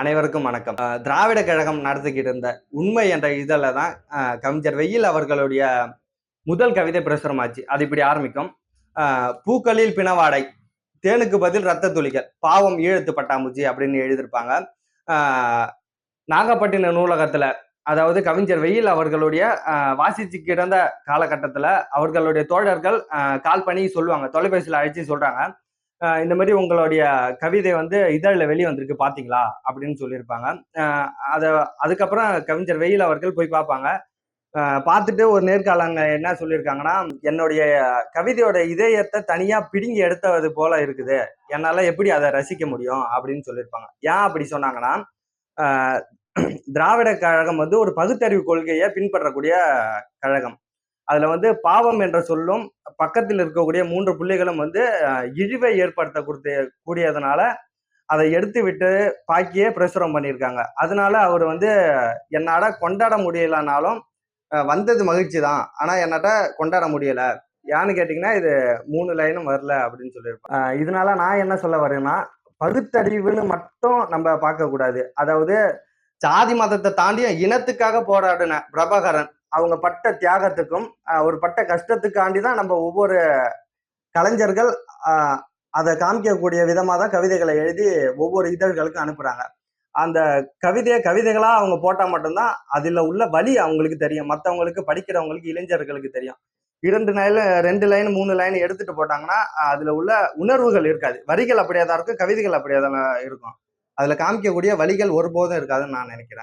அனைவருக்கும் வணக்கம். திராவிட கழகம் நடத்திக்கிட்டு இருந்த உண்மை என்ற இதழில் தான் கவிஞர் வெயில் அவர்களுடைய முதல் கவிதை பிரசுரமாச்சு. அது இப்படி ஆரம்பிக்கும். பூக்களில் பிணவாடை தேனுக்கு பதில் ரத்த துளிகள் பாவம் ஈழத்து பட்டாம்பூச்சி அப்படின்னு எழுதியிருப்பாங்க. நாகப்பட்டினம் நூலகத்தில் அதாவது கவிஞர் வெயில் அவர்களுடைய வாசிச்சு கிடந்த காலகட்டத்தில் அவர்களுடைய தோழர்கள் கால் பண்ணி சொல்லுவாங்க தொலைபேசியில் அழைச்சி சொல்கிறாங்க இந்த மாதிரி உங்களுடைய கவிதை வந்து இதழில் வெளியே வந்திருக்கு பார்த்தீங்களா அப்படின்னு சொல்லியிருப்பாங்க. அதை அதுக்கப்புறம் கவிஞர் வெயில் அவர்கள் போய் பார்ப்பாங்க பார்த்துட்டு ஒரு நேர்காலங்க என்ன சொல்லியிருக்காங்கன்னா என்னுடைய கவிதையோட இதயத்தை தனியாக பிடுங்கி எடுத்தது போல இருக்குது. என்னால் எப்படி அதை ரசிக்க முடியும்? அப்படின்னு சொல்லியிருப்பாங்க. ஏன் அப்படி சொன்னாங்கன்னா திராவிட கழகம் வந்து ஒரு பகுத்தறிவு கொள்கையை பின்பற்றக்கூடிய கழகம். அதுல வந்து பாவம் என்ற சொல்லும் பக்கத்தில் இருக்கக்கூடிய மூன்று புள்ளிகளும் வந்து இழிவை ஏற்படுத்த கொடுத்து கூடியதுனால அதை எடுத்து விட்டு பாக்கியே பிரசுரம் பண்ணியிருக்காங்க. அதனால அவர் வந்து என்னால கொண்டாட முடியலனாலும் வந்தது மகிழ்ச்சி தான் ஆனா என்னாட்ட கொண்டாட முடியல. ஏன்னு கேட்டிங்கன்னா இது மூணு லைனும் வரல அப்படின்னு சொல்லியிருப்பாங்க. இதனால நான் என்ன சொல்ல வரேன்னா பகுத்தறிவுன்னு மட்டும் நம்ம பார்க்க கூடாது அதாவது சாதி மதத்தை தாண்டி இனத்துக்காக போராடின பிரபாகரன் அவங்க பட்ட தியாகத்துக்கும் ஒரு பட்ட கஷ்டத்துக்காண்டி தான் நம்ம ஒவ்வொரு கலைஞர்கள் அதை காமிக்கக்கூடிய விதமாக தான் கவிதைகளை எழுதி ஒவ்வொரு இதழ்களுக்கும் அனுப்புகிறாங்க அந்த கவிதையை கவிதைகளாக அவங்க போட்டால் மட்டும்தான் அதில் உள்ள வழி அவங்களுக்கு தெரியும். மற்றவங்களுக்கு படிக்கிறவங்களுக்கு இளைஞர்களுக்கு தெரியும். இரண்டு லைன் ரெண்டு லைன் மூணு லைன் எடுத்துட்டு போட்டாங்கன்னா அதில் உள்ள உணர்வுகள் இருக்காது. வரிகள் அப்படியே தான் இருக்கும் கவிதைகள் அப்படியே தான் இருக்கும். அதில் காமிக்கக்கூடிய வழிகள் ஒருபோதும் இருக்காதுன்னு நான் நினைக்கிறேன்.